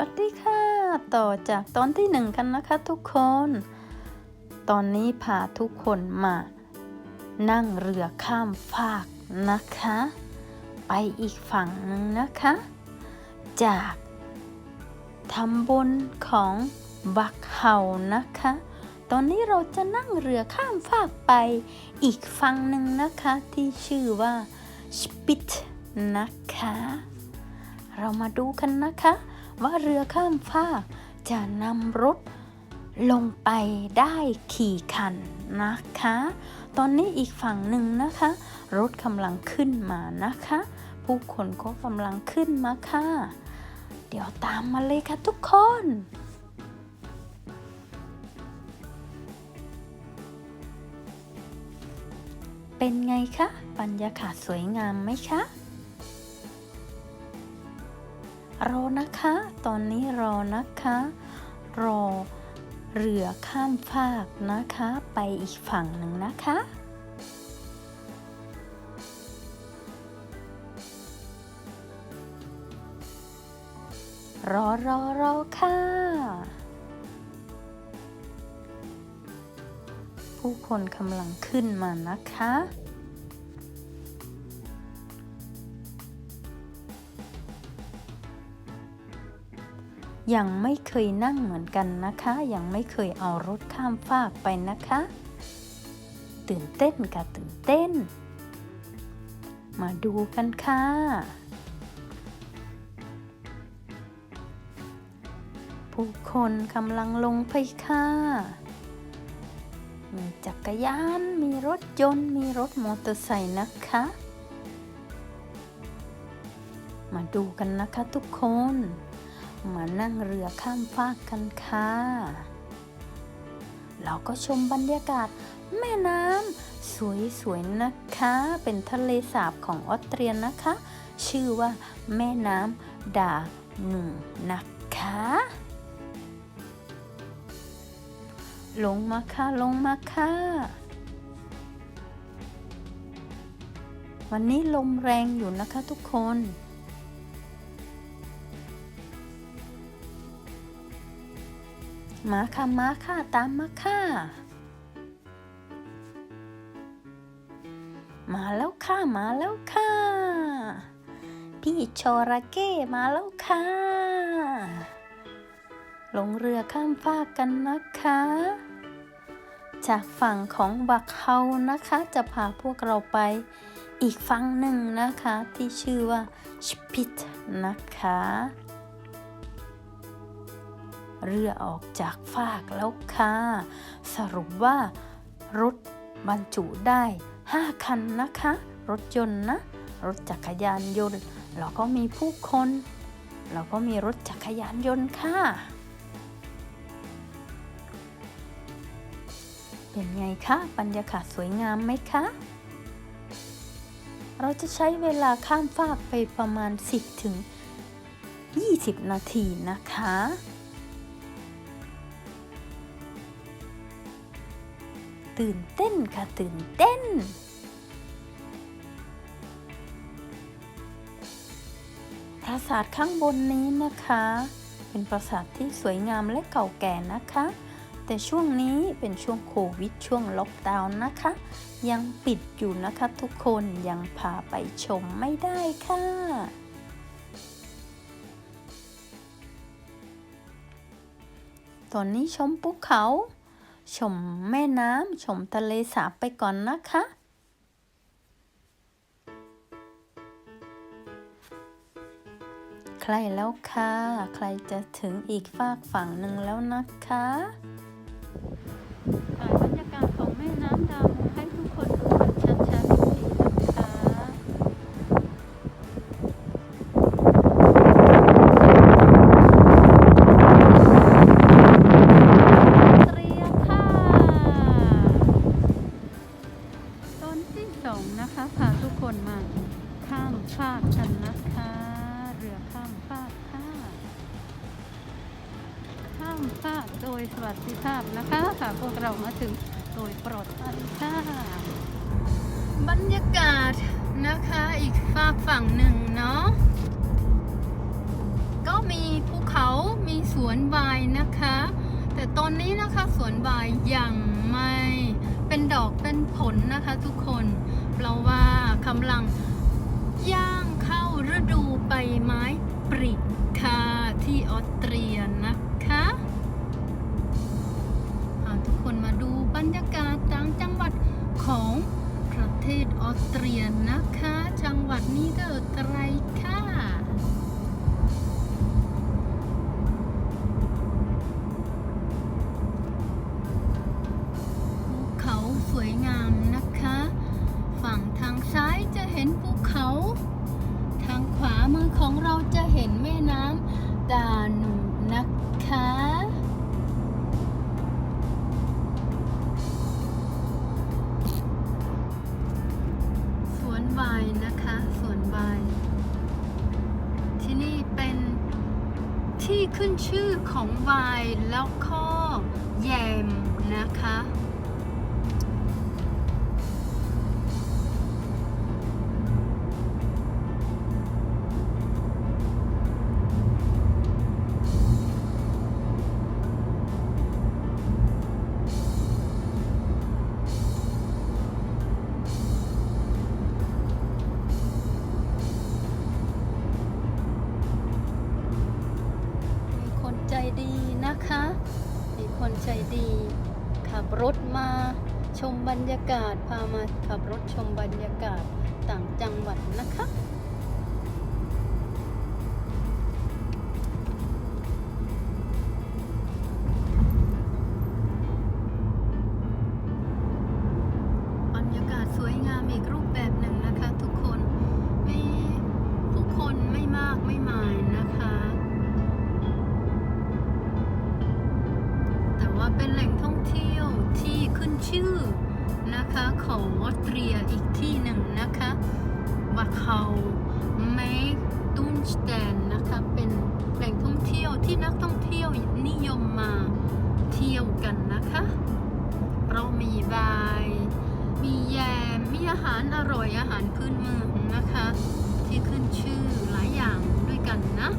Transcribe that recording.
วัสดีค่ะ ต่อจากตอนที่หนึ่งกันนะคะทุกคน ตอนนี้พาทุกคนมานั่งเรือข้ามฟากนะคะ ไปอีกฝั่งหนึ่งนะคะ จากทำบนของบักเฮานะคะ ตอนนี้เราจะนั่งเรือข้ามฟากไปอีกฝั่งหนึ่งนะคะที่ชื่อว่าสปิตนะคะ เรามาดูกันนะคะ ว่าเรือข้ามฟากจะนำรถลงไปได้ขี่คันนะคะ ตอนนี้อีกฝั่งหนึ่งนะคะ รถกำลังขึ้นมานะคะ ผู้คนก็กำลังขึ้นมาค่ะ เดี๋ยวตามมาเลยค่ะทุกคนเป็นไงคะ บรรยากาศสวยงามไหมคะ รอนะคะ ตอนนี้รอนะคะ รอเรือข้ามฟากนะคะ ไปอีกฝั่งหนึ่งนะคะรอรอรอค่ะ ผู้คนกำลังขึ้นมานะคะ ยังไม่เคยนั่งเหมือนกันนะคะ ยังไม่เคยเอารถข้ามฟากไปนะคะ ตื่นเต้นค่ะตื่นเต้น มาดูกันค่ะผู้คนกำลังลงไปค่ะ มีจักรยาน มีรถยนต์ มีรถมอเตอร์ไซค์นะคะ มาดูกันนะคะทุกคน มานั่งเรือข้ามฟากกันค่ะ เราก็ชมบรรยากาศแม่น้ำสวยๆนะคะ เป็นทะเลสาบของออสเตรียนะคะ ชื่อว่าแม่น้ำดาหนูนะคะลงมาค่ะ ลงมาค่ะ วันนี้ลมแรงอยู่นะคะทุกคน มาค่ะมาค่ะตามมาค่ะ มาแล้วค่ะมาแล้วค่ะ พี่ชอระเก้มาแล้วค่ะ ลงเรือข้ามฟากกันนะคะ จากฝั่งของบักเฮานะคะ จะพาพวกเราไปอีกฝั่งหนึ่งนะคะที่ชื่อว่าชปิตนะคะ เรือออกจากฟากแล้วค่ะ สรุปว่ารถบรรจุได้ 5 คันนะคะ รถยนต์นะ รถจักรยานยนต์ แล้วก็มีผู้คนแล้วก็มีรถจักรยานยนต์ค่ะ เป็นไงคะบรรยากาศสวยงามไหมคะ เราจะใช้เวลาข้ามฟากไปประมาณ 10 ถึง 20 นาทีนะคะ ตื่นเต้นค่ะตื่นเต้น ปราสาทข้างบนนี้นะคะ เป็นปราสาทที่สวยงามและเก่าแก่นะคะ แต่ช่วงนี้เป็นช่วงโควิดช่วงล็อกดาวน์นะคะ ยังปิดอยู่นะคะทุกคนยังพาไปชมไม่ได้ค่ะตอนนี้ชมภูเขา ชมแม่น้ำชมทะเลสาบไปก่อนนะคะ ใครแล้วค่ะ ใครจะถึงอีกฝากฝั่งหนึ่งแล้วนะคะ ข้ามฟากโดยสวัสดิภาพนะคะค่ะพวกเรามาถึงโดยปลอดภัยค่ะบรรยากาศนะคะอีกฝากฝั่งหนึ่งเนาะก็มีภูเขามีสวนวายนะคะ แต่ตอนนี้นะคะสวนวายยังไม่เป็นดอกเป็นผลนะคะทุกคนเพราะว่ากำลังย่างเข้าฤดูใบไม้ปริค่ะที่ออสเตรียนะคะ บรรยากาศต่างจังหวัดของประเทศออสเตรียนะคะ จังหวัดนี้เดอร์ไตรค่ะภูเขาสวยงามนะคะ ฝั่งทางซ้ายจะเห็นภูเขา ทางขวามือของเราจะเห็นแม่น้ำดานูบนะคะ ที่ขึ้นชื่อของไวน์แล้วก็แยมนะคะ รถมาชมบรรยากาศ พามาขับรถชมบรรยากาศต่างจังหวัดนะคะ นะคะของออสเตรียอีกที่หนึ่งนะคะว่าเขาเมกตุนสแตนนะคะเป็นแหล่งท่องเที่ยวที่นักท่องเที่ยวนิยมมาเที่ยวกันนะคะ เรามีบาย มีแยม มีอาหารอร่อยอาหารพื้นเมืองนะคะ ที่ขึ้นชื่อหลายอย่างด้วยกันนะ